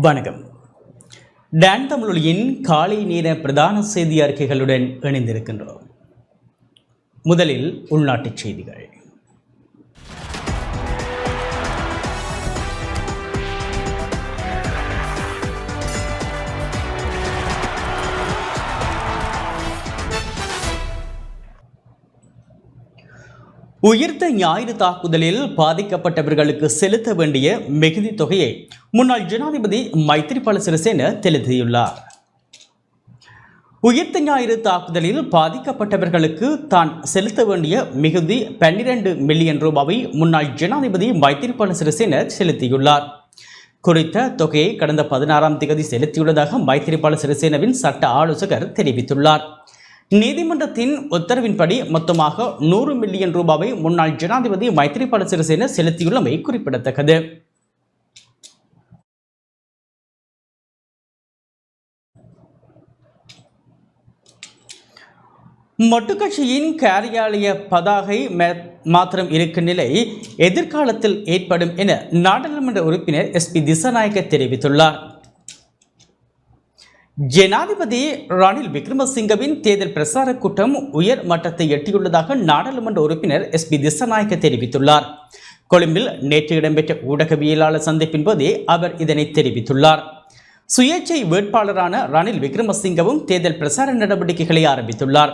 வணக்கம். டான் தமிழொலியின் காலை நேர பிரதான செய்தி அறிக்கைகளுடன் இணைந்திருக்கின்றோம். முதலில் உள்நாட்டுச் செய்திகள். உயிர்த்த ஞாயிறு தாக்குதலில் பாதிக்கப்பட்டவர்களுக்கு செலுத்த வேண்டிய மிகுதி தொகையை முன்னாள் ஜனாதிபதி மைத்திரிபால சிறிசேன செலுத்தியுள்ளார். உயிர்த்த ஞாயிறு தாக்குதலில் பாதிக்கப்பட்டவர்களுக்கு தான் செலுத்த வேண்டிய மிகுதி பன்னிரண்டு மில்லியன் ரூபாவை முன்னாள் ஜனாதிபதி மைத்திரிபால சிறிசேன செலுத்தியுள்ளார். குறித்த தொகையை கடந்த பதினாறாம் தேதி செலுத்தியுள்ளதாக மைத்திரிபால சிறிசேனவின் சட்ட ஆலோசகர் தெரிவித்துள்ளார். நீதிமன்றத்தின் உத்தரவின்படி மொத்தமாக நூறு மில்லியன் ரூபாவை முன்னாள் ஜனாதிபதி மைத்திரிபால சிறிசேன செலுத்தியுள்ளமை குறிப்பிடத்தக்கது. மட்டுக்கட்சியின் காரியாலய பதாகை மே- மாத்திரம் இருக்கும் நிலை எதிர்காலத்தில் ஏற்படும் என நாடாளுமன்ற உறுப்பினர் எஸ் பி திசாநாயக்க தெரிவித்துள்ளார். ஜனாதிபதி ரணில் விக்ரமசிங்கவின் தேர்தல் பிரசார கூட்டம் உயர் மட்டத்தை எட்டியுள்ளதாக நாடாளுமன்ற உறுப்பினர் எஸ் பி திசநாயக்க தெரிவித்துள்ளார். கொழும்பில் நேற்று இடம்பெற்ற ஊடகவியலாளர் சந்திப்பின் போதே அவர் இதனை தெரிவித்துள்ளார். சுயேட்சை வேட்பாளரான ரணில் விக்ரமசிங்கவும் தேர்தல் பிரசார நடவடிக்கைகளை ஆரம்பித்துள்ளார்.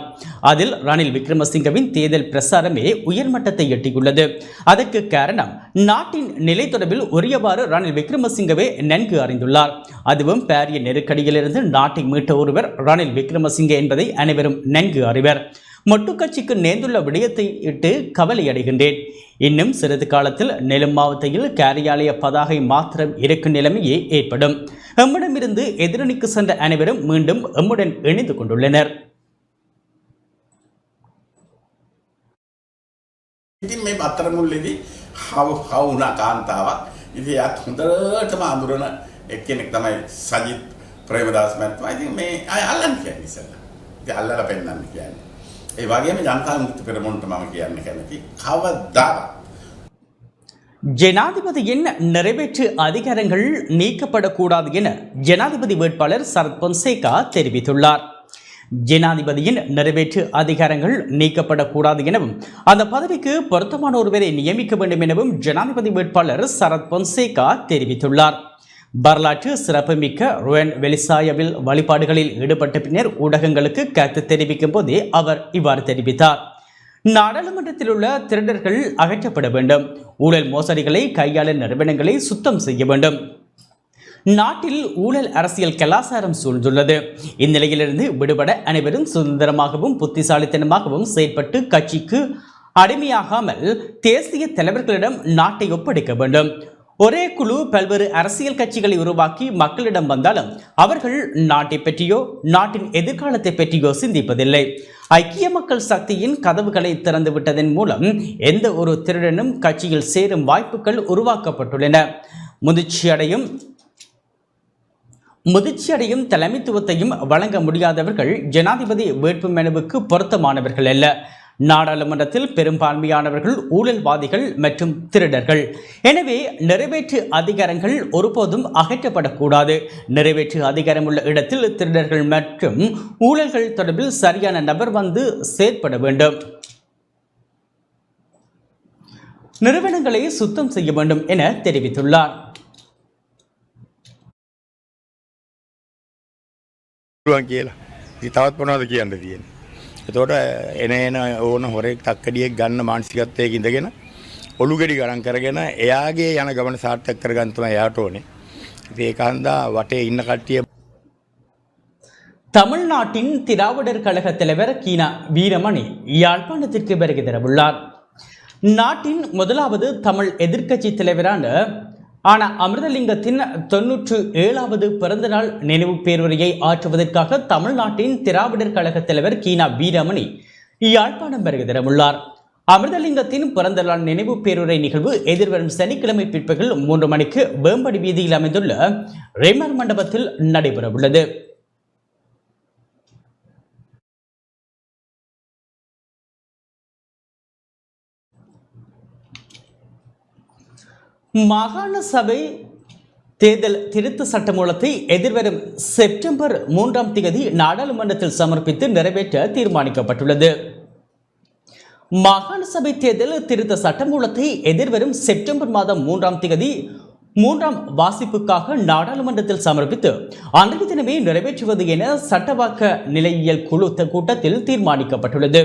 அதில் ரணில் விக்ரமசிங்கவின் தேர்தல் பிரசாரமே உயர்மட்டத்தை எட்டியுள்ளது. அதற்கு காரணம் நாட்டின் நிலை தொடர்பில் உரியவாறு ரணில் விக்ரமசிங்கவே நன்கு அறிந்துள்ளார். அதுவும் பாரிய நெருக்கடியிலிருந்து நாட்டை மீட்ட ஒருவர் ரணில் விக்ரமசிங்கே என்பதை அனைவரும் நன்கு அறிவர். மொட்டு கட்சிக்கு நேர்ந்துள்ள விடயத்தை இட்டு கவலை அடைகின்றேன் இன்னும் சிறிது காலத்தில் நெலும் மாவட்டத்தில் காரியாலய பதாகை மாத்திரம் இருக்கும் நிலைமையே ஏற்படும் எம்மிடமிருந்து எதிரணிக்கு சென்ற அனைவரும் மீண்டும் எம்முடன் இணைந்து கொண்டுள்ளனர் ඉතින් මේ අතරමුල්ලෙදී හව හව වුණා කාන්තාවක්. ඉතින් එයාත් හොඳටම අඳුරන එක්කෙනෙක් තමයි සජිත් ප්‍රේමදාස් මහත්මයා. ඉතින් මේ අය අල්ලන්න කියන්නේ ඉස්සෙල්ලා. ඉතින් අල්ලලා පෙන්නන්න කියන්නේ. ඒ වගේම ජනතා මුක්ති පෙරමුණට මම කියන්න කැමති කවදාවත් ஜனாதிபதியின் நிறைவேற்று அதிகாரங்கள் நீக்கப்படக்கூடாது என ஜனாதிபதி வேட்பாளர் சரத் பொன்சேகா தெரிவித்துள்ளார் ஜனாதிபதியின் நிறைவேற்று அதிகாரங்கள் நீக்கப்படக்கூடாது எனவும் அந்த பதவிக்கு பொருத்தமான ஒருவரை நியமிக்க வேண்டும் எனவும் ஜனாதிபதி வேட்பாளர் சரத் பொன்சேகா தெரிவித்துள்ளார் வரலாற்று சிறப்புமிக்க ருவன் வெலிசாயவில் வழிபாடுகளில் ஈடுபட்ட பின்னர் ஊடகங்களுக்கு கருத்து தெரிவிக்கும் போதே அவர் இவ்வாறு தெரிவித்தார். நாடாளுமன்றத்தில் உள்ள திருடர்கள் அகற்றப்பட வேண்டும். ஊழல் மோசடிகளை கையாள நிறுவனங்களை சுத்தம் செய்ய வேண்டும். நாட்டில் ஊழல் அரசியல் கலாச்சாரம் சூழ்ந்துள்ளது. இந்நிலையிலிருந்து விடுபட அனைவரும் சுதந்திரமாகவும் புத்திசாலித்தனமாகவும் செயற்பட்டு கட்சிக்கு அடிமையாகாமல் தேசிய தலைவர்களிடம் நாட்டை ஒப்படைக்க வேண்டும். ஒரே குழு பல்வேறு அரசியல் கட்சிகளை உருவாக்கி மக்களிடம் வந்தாலும் அவர்கள் நாட்டை பற்றியோ நாட்டின் எதிர்காலத்தை பற்றியோ சிந்திப்பதில்லை. ஐக்கிய மக்கள் சக்தியின் கதவுகளை திறந்து விட்டதன் மூலம் எந்த ஒரு திருடனும் கட்சியில் சேரும் வாய்ப்புகள் உருவாக்கப்பட்டுள்ளன. முதிர்ச்சியடையும் முதிர்ச்சியடையும் தலைமைத்துவத்தையும் வழங்க முடியாதவர்கள் ஜனாதிபதி வேட்புமனுவுக்கு பொருத்தமானவர்கள் அல்ல. நாடாளுமன்றத்தில் பெரும்பான்மையானவர்கள் ஊழல்வாதிகள் மற்றும் திருடர்கள் எனவே நிறைவேற்று அதிகாரங்கள் ஒருபோதும் அகற்றப்படக்கூடாது நிறைவேற்று அதிகாரம் உள்ள இடத்தில் திருடர்கள் மற்றும் ஊழல்கள் தொடர்பில் சரியான நபர் வந்து செயற்பட வேண்டும் நிறுவனங்களை சுத்தம் செய்ய வேண்டும் என தெரிவித்துள்ளார் පුළුවන් කියලා. ඉතින් තවත් මොනවද කියන්න තියෙන්නේ. එතකොට එන එන ඕන හොරෙක් තක්කඩියෙක් ගන්න මානසිකත්වයක ඉඳගෙන ඔලු ගෙඩි ගණන් කරගෙන එයාගේ යන ගමන සාර්ථක කරගන්න තමයි එයාට ඕනේ. ඉතින් ඒක හන්දා වටේ ඉන්න කට්ටිය தமிழ்நாட்டின் திராவிடர் கழக தலைவர் கீனா வீரமணி யாழ்ப்பாணத்திற்கு வருகை தரவுள்ளார் நாட்டின் முதலாவது தமிழ் எதிர்க்கட்சி தலைவரான ஆனால் அமிர்தலிங்கத்தின் தொன்னூற்று ஏழாவது பிறந்தநாள் நினைவு பேருரையை ஆற்றுவதற்காக தமிழ்நாட்டின் திராவிடர் கழக தலைவர் கீனா வீரமணி யாழ்ப்பாணம் வருகை தரவுள்ளார் அமிர்தலிங்கத்தின் பிறந்த நாள் நினைவு பேருரை நிகழ்வு எதிர்வரும் சனிக்கிழமை பிற்பகல் மூன்று மணிக்கு வேம்படி வீதியில் அமைந்துள்ள ரெமர் மண்டபத்தில் நடைபெறவுள்ளது. மாகாண சபை தேர்தல் திருத்த சட்டமூலத்தை எதிர்வரும் செப்டம்பர் மூன்றாம் தேதி நாடாளுமன்றத்தில் சமர்ப்பித்து நிறைவேற்ற தீர்மானிக்கப்பட்டுள்ளது. மாகாண சபை தேர்தல் திருத்த சட்டமூலத்தை எதிர்வரும் செப்டம்பர் மாதம் மூன்றாம் தேதி மூன்றாம் வாசிப்புக்காக நாடாளுமன்றத்தில் சமர்ப்பித்து அன்றைய தினமே நிறைவேற்றுவது என சட்டவாக்க நிலையியல் குழு கூட்டத்தில் தீர்மானிக்கப்பட்டுள்ளது.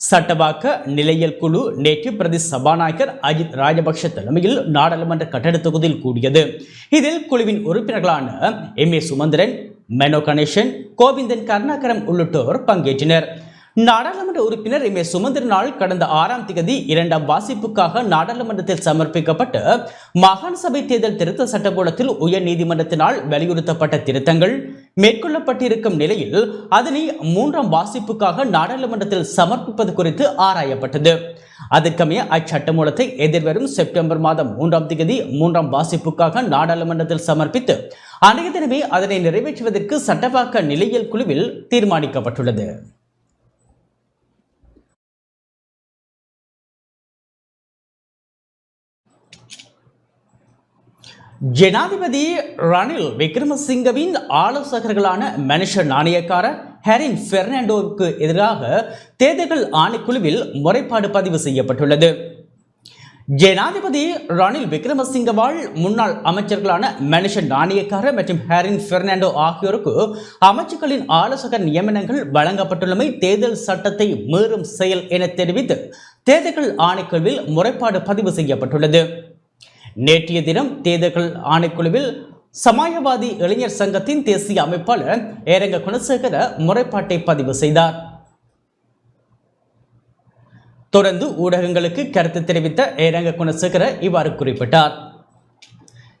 சட்டவாக்க நிலையல் குழு நேற்று பிரதி சபாநாயகர் அஜித் ராஜபக்ஷ தலைமையில் நாடாளுமன்ற கட்டட தொகுதியில் கூடியது. இதில் குழுவின் உறுப்பினர்களான எம். ஏ. சுமந்திரன் மெனோ கணேசன் கோவிந்தன் கருணாகரம் உள்ளிட்டோர் பங்கேற்றனர். நாடாளுமன்ற உறுப்பினர் எம். ஏ. சுமந்திரனால் கடந்த ஆறாம் திகதி இரண்டாம் வாசிப்புக்காக நாடாளுமன்றத்தில் சமர்ப்பிக்கப்பட்ட மாகாண சபை தேர்தல் திருத்த சட்டமூலத்தில் உயர் நீதிமன்றத்தினால் வலியுறுத்தப்பட்ட திருத்தங்கள் மேற்கொள்ளப்பட்டிருக்கும் நிலையில் அதனை மூன்றாம் வாசிப்புக்காக நாடாளுமன்றத்தில் சமர்ப்பிப்பது குறித்து ஆராயப்பட்டது. அதற்கமைய அச்சட்டமூலத்தை எதிர்வரும் செப்டம்பர் மாதம் மூன்றாம் தேதி மூன்றாம் வாசிப்புக்காக நாடாளுமன்றத்தில் சமர்ப்பித்து அன்றைய தினமே அதனை நிறைவேற்றுவதற்கு சட்டவாக்க நிலையியல் குழுவில் தீர்மானிக்கப்பட்டுள்ளது. ஜனாதிபதி ரணில் விக்ரமசிங்கவின் ஆலோசகர்களான மனுஷ நாணயக்கார ஹெரின் பெர்னாண்டோவுக்கு எதிராக தேர்தல்கள் ஆணைக்குழுவில் முறைப்பாடு பதிவு செய்யப்பட்டுள்ளது. ஜனாதிபதி ரணில் விக்ரமசிங்கவால் முன்னாள் அமைச்சர்களான மனுஷ நாணயக்கார மற்றும் ஹெரின் பெர்னாண்டோ ஆகியோருக்கு அமைச்சர்களின் ஆலோசகர் நியமனங்கள் வழங்கப்பட்டுள்ளமை தேர்தல் சட்டத்தை மீறும் செயல் என தெரிவித்து தேர்தல்கள் ஆணைக்குழுவில் முறைப்பாடு பதிவு செய்யப்பட்டுள்ளது. நேற்றைய தினம் தேர்தல்கள் ஆணைக்குழுவில் சமாயவாதி இளைஞர் சங்கத்தின் தேசிய அமைப்பாளர் ஏரங்க குணசேகர முறைப்பாட்டை பதிவு செய்தார். தொடர்ந்து ஊடகங்களுக்கு கருத்து தெரிவித்த ஏரங்க குணசேகர இவ்வாறு குறிப்பிட்டார்.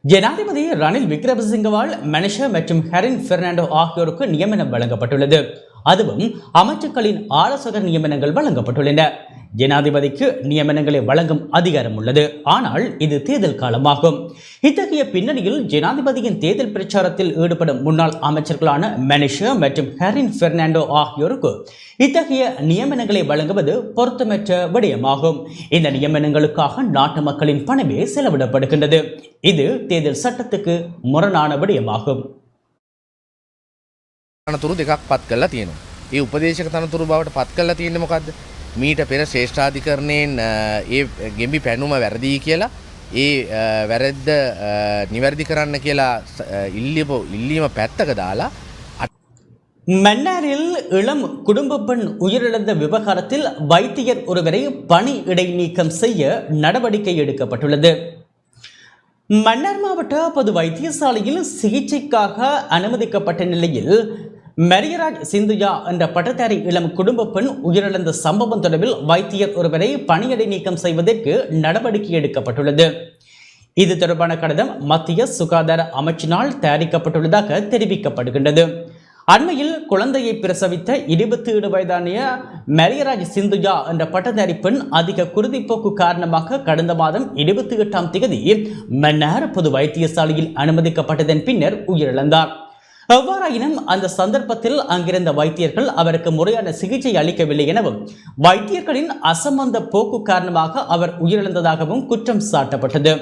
ஜனாதிபதி ரணில் விக்ரமசிங்கவால் மனிஷ மற்றும் ஹெரின் பெர்னாண்டோ ஆகியோருக்கு நியமனம் வழங்கப்பட்டுள்ளது. அதுவும் அமைச்சர்களின் ஆலோசகர் நியமனங்கள் வழங்கப்பட்டுள்ளன. ஜனாதிபதிக்கு நியமனங்களை வழங்கும் அதிகாரம் உள்ளது. ஆனால் இது தேர்தல் காலமாகும். இத்தகைய பின்னணியில் ஜனாதிபதியின் தேர்தல் பிரச்சாரத்தில் ஈடுபடும் முன்னாள் அமைச்சர்களான மெனிஷா மற்றும் ஹெரின் பெர்னாண்டோ ஆகியோருக்கு இத்தகைய நியமனங்களை வழங்குவது பொருத்தமற்ற விடயமாகும். இந்த நியமனங்களுக்காக நாட்டு மக்களின் பணமே செலவிடப்படுகின்றது. இது தேர்தல் சட்டத்துக்கு முரணான விடயமாகும். තනතුරු දෙකක් පත් කල්ලා තියෙනවා. ඒ උපදේශක තනතුරු බවට පත් කල්ලා තියෙන්නේ මොකක්ද? මීට පෙර ශ්‍රේෂ්ඨාධිකරණයෙන් අ, ඒ ගෙම්බි පැනුම වැරදි කියලා ඒ අ, වැරද්ද අ, නිවැරදි කරන්න කියලා ස- අ, ඉල්ලිපු ඉල්ලීම පැත්තක දාලා மன்னாரில் இளம் குடும்ப பெண் உயிரிழந்த விவகாரத்தில் வைத்தியர் ஒருவரை பணி இடைநீக்கம் செய்ய நடவடிக்கை எடுக்கப்பட்டுள்ளது மன்னார் மாவட்ட பொது வைத்தியசாலையில் சிகிச்சைக்காக அனுமதிக்கப்பட்ட நிலையில் மரியராஜ் சிந்துஜா என்ற பட்டதாரி இளம் குடும்ப பெண் உயிரிழந்த சம்பவம் தொடர்பில் வைத்தியர் ஒருவரை பணியடை நீக்கம் செய்வதற்கு நடவடிக்கை எடுக்கப்பட்டுள்ளது. இது தொடர்பான கடிதம் மத்திய சுகாதார அமைச்சினால் தயாரிக்கப்பட்டுள்ளதாக தெரிவிக்கப்படுகின்றது. அண்மையில் குழந்தையை பிரசவித்த இருபத்தி ஏழு வயதான மரியராஜ் சிந்துஜா என்ற பட்டதாரி பெண் அதிக குருதிப்போக்கு காரணமாக கடந்த மாதம் இருபத்தி எட்டாம் தேதி மன்னார் பொது வைத்தியசாலையில் அனுமதிக்கப்பட்டதன் பின்னர் உயிரிழந்தார். எவ்வாறாயினும் அந்த சந்தர்ப்பத்தில் அங்கிருந்த வைத்தியர்கள் அவருக்கு முறையான சிகிச்சை அளிக்கவில்லை எனவும் வைத்தியர்களின் அசம்பந்த போக்கு காரணமாக அவர் உயிரிழந்ததாகவும் குற்றம் சாட்டப்பட்டது.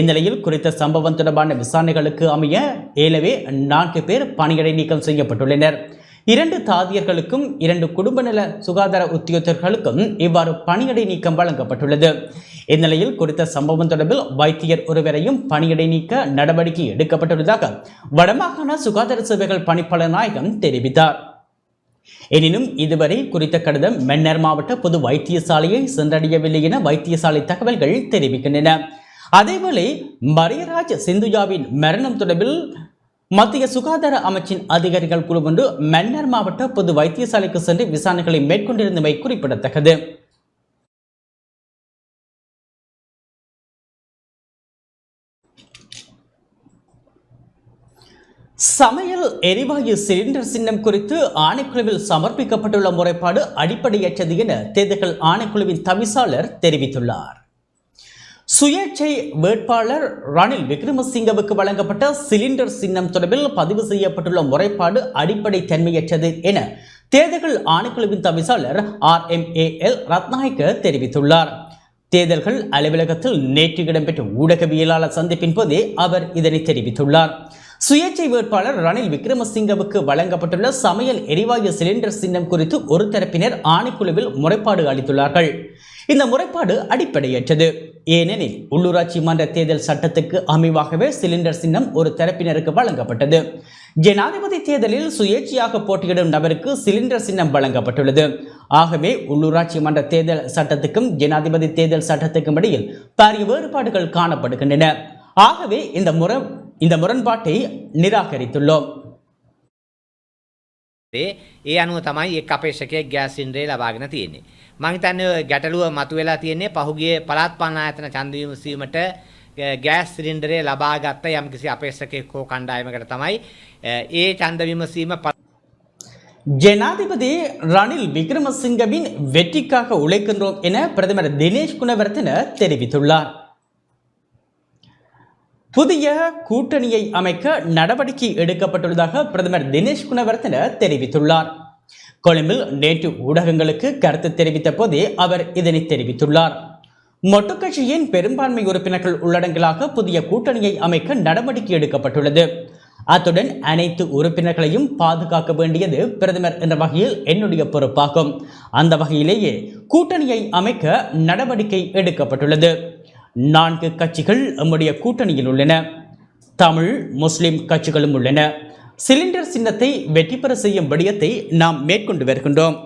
இந்நிலையில் குறித்த சம்பவம் தொடர்பான விசாரணைகளுக்கு அமைய ஏலவே நான்கு பேர் பணியிடை நீக்கம் செய்யப்பட்டுள்ளனர். இரண்டு தாதியர்களுக்கும் இரண்டு குடும்ப நல சுகாதார உத்தியோகர்களுக்கும் இவ்வாறு பணியடை நீக்கம் வழங்கப்பட்டுள்ளது. இந்நிலையில் குறித்த சம்பவம் தொடர்பில் வைத்தியர் ஒருவரையும் பணியடை நீக்க நடவடிக்கை எடுக்கப்பட்டுள்ளதாக வடமாகாண சுகாதார சேவைகள் பணிப்பாளர் நாயகம் தெரிவித்தார். எனினும் இதுவரை குறித்த கடிதம் மன்னர் மாவட்ட பொது வைத்தியசாலையை சென்றடையவில்லை என வைத்தியசாலை தகவல்கள் தெரிவிக்கின்றன. அதேவேளை மரியராஜ் சிந்துஜாவின் மரணம் தொடர்பில் மத்திய சுகாதார அமைச்சின் அதிகாரிகள் குழு ஒன்று மன்னர் மாவட்ட பொது வைத்தியசாலைக்கு சென்று விசாரணைகளை மேற்கொண்டிருந்தமை குறிப்பிடத்தக்கது. சமையல் எரிவாயு சிலிண்டர் சின்னம் குறித்து ஆணைக்குழுவில் சமர்ப்பிக்கப்பட்டுள்ள முறைப்பாடு அடிப்படையற்றது என தேர்தல்கள் ஆணைக்குழுவின் தவிசாளர் தெரிவித்துள்ளார். சுயேட்சை வேட்பாளர் ரணில் விக்ரமசிங்கவுக்கு வழங்கப்பட்ட சிலிண்டர் சின்னம் தொடர்பில் பதிவு செய்யப்பட்டுள்ள முறைப்பாடு அடிப்படை தன்மையற்றது என தேர்தல்கள் ஆணைக்குழுவின் தவிசாளர் R M A L Ratnayake தெரிவித்துள்ளார். தேர்தல்கள் அலுவலகத்தில் நேற்று இடம்பெற்ற ஊடகவியலாளர் சந்திப்பின் போதே அவர் இதனை தெரிவித்துள்ளார். சுயேட்சை வேட்பாளர் ரணில் விக்ரமசிங்கவுக்கு வழங்கப்பட்டுள்ள சமையல் எரிவாயு சிலிண்டர் சின்னம் குறித்து ஒரு தரப்பினர் ஆணைக்குழுவில் முறைப்பாடு அளித்துள்ளார்கள். இந்த முறைப்பாடு அடிப்படையற்றது. ஏனெனில் உள்ளூராட்சி மன்ற தேர்தல் சட்டத்துக்கு அமைவாகவே சிலிண்டர் சின்னம் ஒரு தரப்பினருக்கு வழங்கப்பட்டது ஜனாதிபதி தேர்தலில் சுயேட்சையாக போட்டியிடும் நபருக்கு சிலிண்டர் சின்னம் வழங்கப்பட்டுள்ளது ஆகவே உள்ளூராட்சி மன்ற தேர்தல் சட்டத்துக்கும் ஜனாதிபதி தேர்தல் சட்டத்துக்கும் இடையில் பாரிய வேறுபாடுகள் காணப்படுகின்றன ஆகவே இந்த முறை இந்த முரண்பாட்டை நிராகரித்துள்ளோம் ඒ ඒ අනුව තමයි එක් අපේක්ෂකයෙක් ගෑස් සිලින්ඩරේ ලබාගෙන තියෙන්නේ. මම හිතන්නේ ඔය ගැටලුව මතුවලා තියෙන්නේ පහුගිය පළාත් පාලන ආයතන ඡන්ද විමසීමට ගෑස් සිලින්ඩරේ ලබාගත්ත යම්කිසි අපේක්ෂකයෙක් හෝ කණ්ඩායමකට තමයි ඒ ඡන්ද විමසීම ප- ஜனாதிபதி ரணில் விக்ரமசிங்கவின் வெற்றிக்காக உழைக்கின்றோம் என பிரதமர் தினேஷ் குணவர்த்தன தெரிவித்துள்ளார் புதிய கூட்டணியை அமைக்க நடவடிக்கை எடுக்கப்பட்டுள்ளதாக பிரதமர் தினேஷ் குணவர்த்தன தெரிவித்துள்ளார் கொழும்பில் நேற்று ஊடகங்களுக்கு கருத்து தெரிவித்த போதே அவர் இதனை தெரிவித்துள்ளார். மொட்டு கட்சியின் பெரும்பான்மை உறுப்பினர்கள் உள்ளடங்கலாக புதிய கூட்டணியை அமைக்க நடவடிக்கை எடுக்கப்பட்டுள்ளது. அத்துடன் அனைத்து உறுப்பினர்களையும் பாதுகாக்க வேண்டியது பிரதமர் என்ற வகையில் என்னுடைய பொறுப்பாகும். அந்த வகையிலேயே கூட்டணியை அமைக்க நடவடிக்கை எடுக்கப்பட்டுள்ளது. நான்கு கட்சிகள் நம்முடைய கூட்டணியில் உள்ளன. தமிழ் முஸ்லிம் கட்சிகளும் உள்ளன. சிலிண்டர் சின்னத்தை வெற்றி பெற செய்யும் விடயத்தை நாம் மேற்கொண்டு வருகின்றோம்.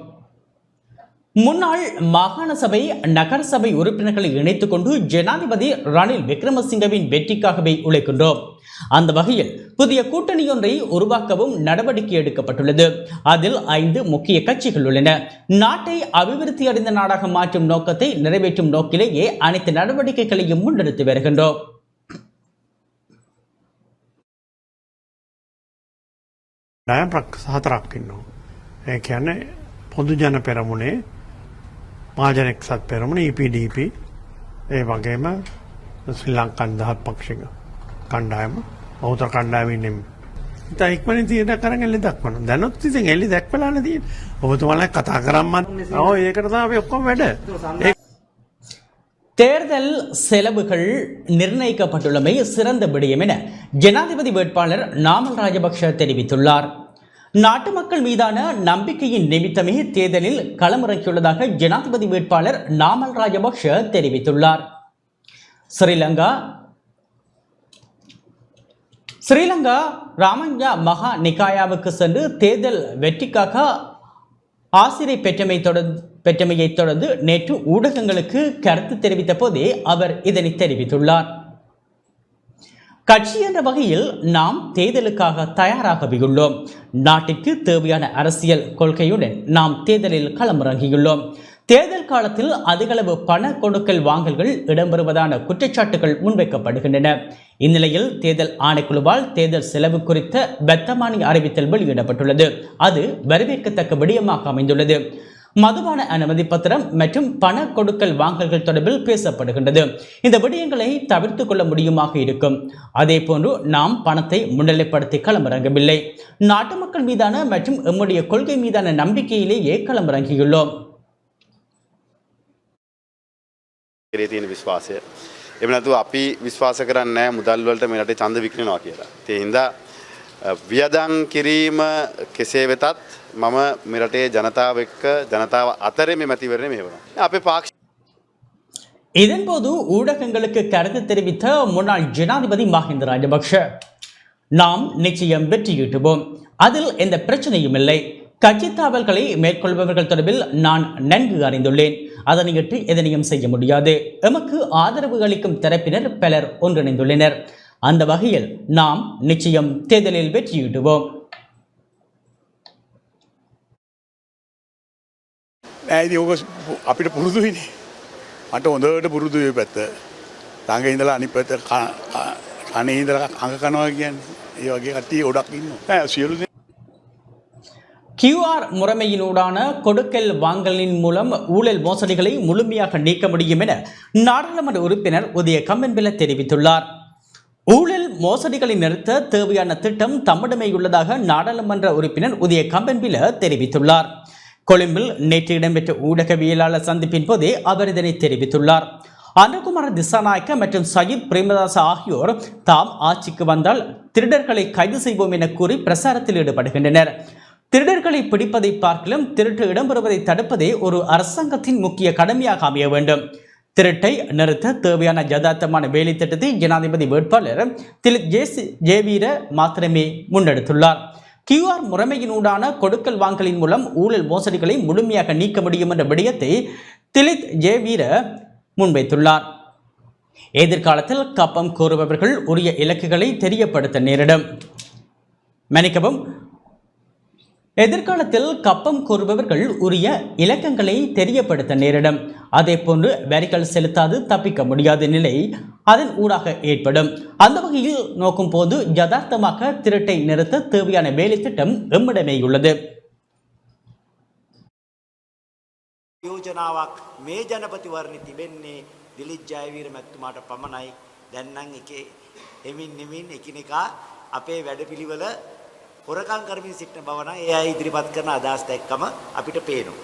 முன்னாள் மாகாண சபை நகர சபை உறுப்பினர்களை இணைத்துக் கொண்டு ஜனாதிபதி ரணில் விக்ரமசிங்கவின் வெற்றிக்காகவே உழைக்கின்றோம். அந்த வகையில் புதிய கூட்டணியொன்றை உருவாக்கவும் நடவடிக்கை எடுக்கப்பட்டுள்ளது. அதில் ஐந்து முக்கிய கட்சிகள் உள்ளன. நாட்டை அபிவிருத்தி அடைந்த நாடாக மாற்றும் நோக்கத்தை நிறைவேற்றும் நோக்கிலேயே அனைத்து நடவடிக்கைகளையும் முன்னெடுத்து வருகின்றோம். ප්‍රක් හතරක් ඉන්නවා. ඒ කියන්නේ පොදු ජන පෙරමුණේ මාජනෙක්සත් පෙරමුණ EPDP ඒ වගේම ශ්‍රී ලංකන් දහත් පක්ෂික කණ්ඩායම බෞද්ධ කණ්ඩායමින්නෙම. ඉතා ඉක්මනින් තීරණ කරන් එල්ලි දක්වන. දැනුත් ඉතින් එල්ලි දැක්වලානේ තියෙන්නේ. ඔබතුමාලා කතා කරම්මත් ඔව් ඒකට තමයි අපි ඔක්කොම වැඩ. தேர்தல் செலவுகள் நிர்ணயிக்கப்பட்டுள்ளமை சிறந்த விடயம் என ஜனாதிபதி வேட்பாளர் நாமல் ராஜபக்ஷ தெரிவித்துள்ளார். நாட்டு மக்கள் மீதான நம்பிக்கையின் நிமித்தமே தேர்தலில் களமிறக்கியுள்ளதாக ஜனாதிபதி வேட்பாளர் நாமல் ராஜபக்ஷ தெரிவித்துள்ளார். ஸ்ரீலங்கா ஸ்ரீலங்கா ராமஞ்சா மகா நிகாயாவுக்கு சென்று தேர்தல் வெற்றிக்காக ஆசிரியை பெற்றமை தொடர்ந்து பெற்றமையை தொடர்ந்து நேற்று ஊடகங்களுக்கு கருத்து தெரிவித்த போதே அவர் இதனை தெரிவித்துள்ளார். கட்சி என்ற வகையில் நாம் தேர்தலுக்காக தயாராகவியுள்ளோம். நாட்டிற்கு தேவையான அரசியல் கொள்கையுடன் நாம் தேர்தலில் களமிறங்கியுள்ளோம். தேர்தல் காலத்தில் அதிகளவு பண கொடுக்கல் வாங்கல்கள் இடம்பெறுவதான குற்றச்சாட்டுகள் முன்வைக்கப்படுகின்றன. இந்நிலையில் தேர்தல் ஆணைக்குழுவால் தேர்தல் செலவு குறித்த பெத்தமானி அறிவித்தல் வெளியிடப்பட்டுள்ளது. அது வரவேற்கத்தக்க விடயமாக அமைந்துள்ளது. மதுபான அனுமதி பத்திரம் மற்றும் பண கொடுக்கல் வாங்கல்கள் தொடர்பில் பேசப்படுகின்றது இந்த விடயங்களை தவிர்த்து கொள்ள முடியுமாக இருக்கும் அதே போன்று நாம் பணத்தை முன்னிலைப்படுத்தி களமிறங்கவில்லை நாட்டு மக்கள் மீதான மற்றும் எம்முடைய கொள்கை மீதான நம்பிக்கையிலேயே களமிறங்கியுள்ளோம் කරේ තියෙන විශ්වාසය. එම නැතුව අපි විශ්වාස කරන්නේ නැහැ මුදල් වලට මේ රටේ ඡන්ද විකිණනවා කියලා. ඒ හින්දා අ, වියදම් කිරීම කෙසේ වෙතත් මම මේ රටේ ජනතාව එක්ක ජනතාව අතරේ මේ මැතිවරණය මෙහෙවනවා. අපේ පාක්ෂ இதன்போது ஊடகங்களுக்கு கருத்து தெரிவித்த முன்னாள் ஜனாதிபதி மஹிந்த ராஜபக்ஷ நாம் நிச்சயம் வெற்றியீட்டுவோம் அதில் எந்த பிரச்சனையும் இல்லை கட்சி தாவல்களை மேற்கொள்பவர்கள் தொடர்பில் நான் நன்கு அறிந்துள்ளேன் அதனையிட்டு எதனையும் செய்ய முடியாது எமக்கு ஆதரவு அளிக்கும் தரப்பினர் பலர் ஒன்றிணைந்துள்ளனர் அந்த வகையில் நாம் நிச்சயம் தேர்தலில் வெற்றியீட்டுவோம் ඇයිති ඕක අපිට පුරුදුයිනේ මට හොඳට පුරුදුය පැත්ත ළඟ ඉඳලා අනි පැත කනේ ඉඳල අඟ කනවා කියන්න ඒ වගේ කට්ටිය ඔඩක් ඉන්න සියලු දෙනා கியூஆர் முறைமையினூடான கொடுக்கல் வாங்கலின் மூலம் ஊழல் மோசடிகளை முழுமையாக நீக்க முடியும் என நாடாளுமன்ற உறுப்பினர் உதய கம்பன்பில தெரிவித்துள்ளார் ஊழல் மோசடிகளை நிறுத்த தேவையான திட்டம் தம்மிடமே உள்ளதாக நாடாளுமன்ற உறுப்பினர் உதய கம்பன்பில தெரிவித்துள்ளார் கொழும்பில் நேற்று இடம்பெற்ற ஊடகவியலாளர் சந்திப்பின் போதே அவர் இதனை தெரிவித்துள்ளார். அனுகுமார திசாநாயக்க மற்றும் சயித் பிரேமதாஸ் ஆகியோர் தாம் ஆட்சிக்கு வந்தால் திருடர்களை கைது செய்வோம் என கூறி பிரசாரத்தில் ஈடுபடுகின்றனர். திருடர்களை பிடிப்பதை பார்க்கலும் திருட்டு இடம்பெறுவதை தடுப்பதே ஒரு அரசாங்கத்தின் முக்கிய கடமையாக அமைய வேண்டும். திருட்டை நிறுத்த தேவையான யதார்த்தமான வேலை திட்டத்தை ஜனாதிபதி வேட்பாளர் திரு ஜேசி ஜேவீர மாத்திரமே முன்னெடுத்துள்ளார். கியூஆர் முறைமையினூடான கொடுக்கல் வாங்கலின் மூலம் ஊழல் மோசடிகளை முழுமையாக நீக்க முடியும் என்ற விடயத்தை திலித் ஜேவீர முன்வைத்துள்ளார். எதிர்காலத்தில் கப்பம் கோருபவர்கள் உரிய இலக்குகளை தெரியப்படுத்த நேரிடும். மன்னிக்கவும் எதிர்காலத்தில் கப்பம் கோருபவர்கள் உரிய இலக்கங்களை தெரியப்படுத்த நேரிடும். அதே போன்று வரிகள் செலுத்தாது தப்பிக்க முடியாத நிலை அதன் ஊடாக ஏற்படும் அந்த வகையில் நோக்கும் போது யதார்த்தமாக திருட்டை நிறுத்த தேவையான வேலை திட்டம் எம்மிடமே உள்ளது යෝජනාවක් මේ ජනපතිවරණි තිබෙන්නේ දිලිත් ජයවීර මැතිතුමාට පමණයි. දැන් නම් එකේ එමින් නෙමින් එකිනෙකා අපේ වැඩපිළිවෙල හොරකම් කරමින් සිටින බව නම් ඒ අය ඉදිරිපත් කරන අදහස් දැක්කම අපිට පේනවා.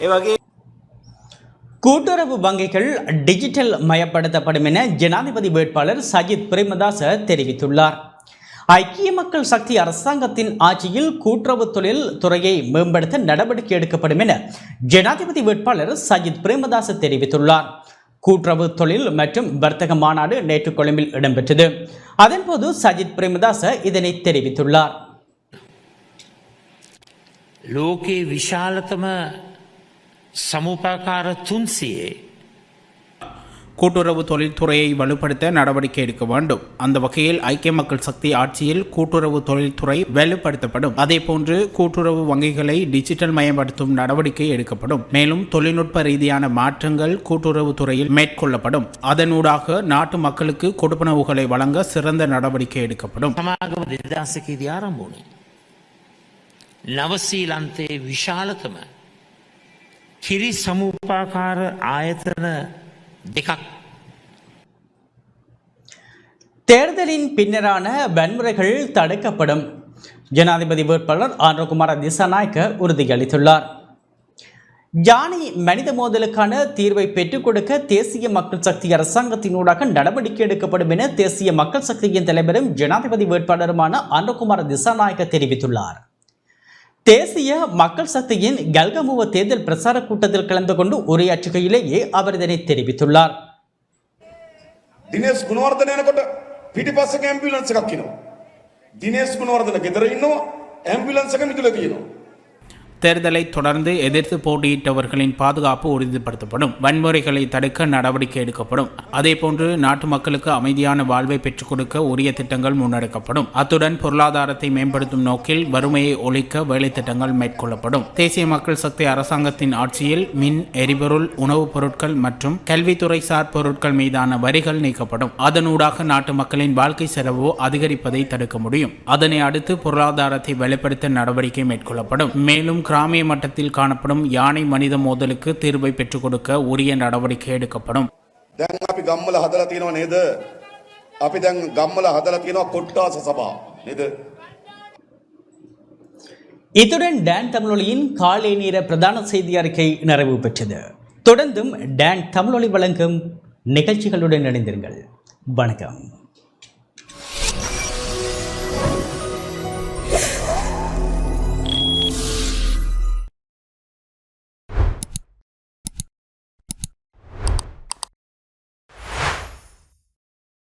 ඒ වගේ கூட்டுறவு வங்கிகள் டிஜிட்டல் மயப்படுத்தப்படும் என ஜனாதிபதி வேட்பாளர் சஜித் பிரேமதாச தெரிவித்துள்ளார் ஐக்கிய மக்கள் சக்தி அரசாங்கத்தின் ஆட்சியில் கூட்டுறவு தொழில் துறையை மேம்படுத்த நடவடிக்கை எடுக்கப்படும் என ஜனாதிபதி வேட்பாளர் சஜித் பிரேமதாச தெரிவித்துள்ளார் கூட்டுறவு தொழில் மற்றும் வர்த்தக மாநாடு நேற்று கொழும்பில் இடம்பெற்றது அதன்போது சஜித் பிரேமதாச இதனை தெரிவித்துள்ளார் ලෝකයේ විශාලතම සමුපාකාර තුන්සියේ கூட்டுறவு தொழில்துறையை வலுப்படுத்த நடவடிக்கை எடுக்க வேண்டும் அந்த வகையில் ஐக்கிய மக்கள் சக்தி ஆட்சியில் கூட்டுறவு தொழில்துறை வலுப்படுத்தப்படும் அதேபோன்று கூட்டுறவு வங்கிகளை டிஜிட்டல் மயப்படுத்தும் நடவடிக்கை எடுக்கப்படும் மேலும் தொழில்நுட்ப ரீதியான மாற்றங்கள் கூட்டுறவு துறையில் மேற்கொள்ளப்படும் அதனூடாக நாட்டு மக்களுக்கு கொடுப்பனவுகளை வழங்க சிறந்த நடவடிக்கை எடுக்கப்படும் සමාගම දෙදදාසකේදී ආරම්භුණේ. නවසීලන්තයේ විශාලතම කිරි සමූපාකාර ආයතන දෙකක් தேர்தலின் பின்னரான வன்முறைகள் தடுக்கப்படும் ஜனாதிபதி வேட்பாளர் ஆனகுமார திசாநாயக்க உறுதியளித்துள்ளார் யானை மனித மோதலுக்கான தீர்வை பெற்றுக் கொடுக்க தேசிய மக்கள் சக்தி அரசாங்கத்தினூடாக நடவடிக்கை எடுக்கப்படும் என தேசிய மக்கள் சக்தியின் தலைவரும் ஜனாதிபதி வேட்பாளருமான அனுகுமார திசாநாயக்க தெரிவித்துள்ளார் தேசிய மக்கள் சக்தியின் கல்கமுவ தேர்தல் பிரசார கூட்டத்தில் கலந்து கொண்டு உரையாற்றுகையிலேயே அவர் இதனை தெரிவித்துள்ளார். தினேஷ் ಗುಣವರ್ಧನ பிடி ಪಿ ஆம்புலன்ஸ் ಪಾಸಕ್ಕೆ தினேஷ் குணவர்தனுக்கு ದಿನೇಶ್ ಗುಣವರ್ಧನಕ್ಕೆ ಇದರ ಇನ್ನೂ தேர்தலை தொடர்ந்து எதிர்த்து போட்டியிட்டவர்களின் பாதுகாப்பு உறுதிப்படுத்தப்படும். வன்முறைகளை தடுக்க நடவடிக்கை எடுக்கப்படும். அதேபோன்று நாட்டு மக்களுக்கு அமைதியான வாழ்வை பெற்றுக் கொடுக்க உரிய திட்டங்கள் முன்னெடுக்கப்படும். அத்துடன் பொருளாதாரத்தை மேம்படுத்தும் நோக்கில் வறுமையை ஒழிக்க வேலை திட்டங்கள் மேற்கொள்ளப்படும். தேசிய மக்கள் சக்தி அரசாங்கத்தின் ஆட்சியில் மின் எரிபொருள் உணவுப் பொருட்கள் மற்றும் கல்வித்துறை சார் பொருட்கள் மீதான வரிகள் நீக்கப்படும். அதனூடாக நாட்டு மக்களின் வாழ்க்கை செலவு அதிகரிப்பதை தடுக்க முடியும். அதனை அடுத்து பொருளாதாரத்தை வெளிப்படுத்த நடவடிக்கை மேற்கொள்ளப்படும். மேலும் கிராமிய மட்டத்தில் காணப்படும் யானை மனித மோதலுக்கு தீர்வை பெற்றுக் கொடுக்க உரிய நடவடிக்கை எடுக்கப்படும் දැන් අපි ගම්මල හදලා තියෙනවා නේද? අපි දැන් ගම්මල හදලා තියෙනවා කොට්ටාස සභා නේද? இத்துடன் டான் தமிழொலியின் காலை நேர பிரதான செய்தி அறிக்கை நிறைவு பெற்றது தொடர்ந்தும் டான் தமிழொலி வழங்கும் நிகழ்ச்சிகளுடன் இணைந்திருங்கள் வணக்கம்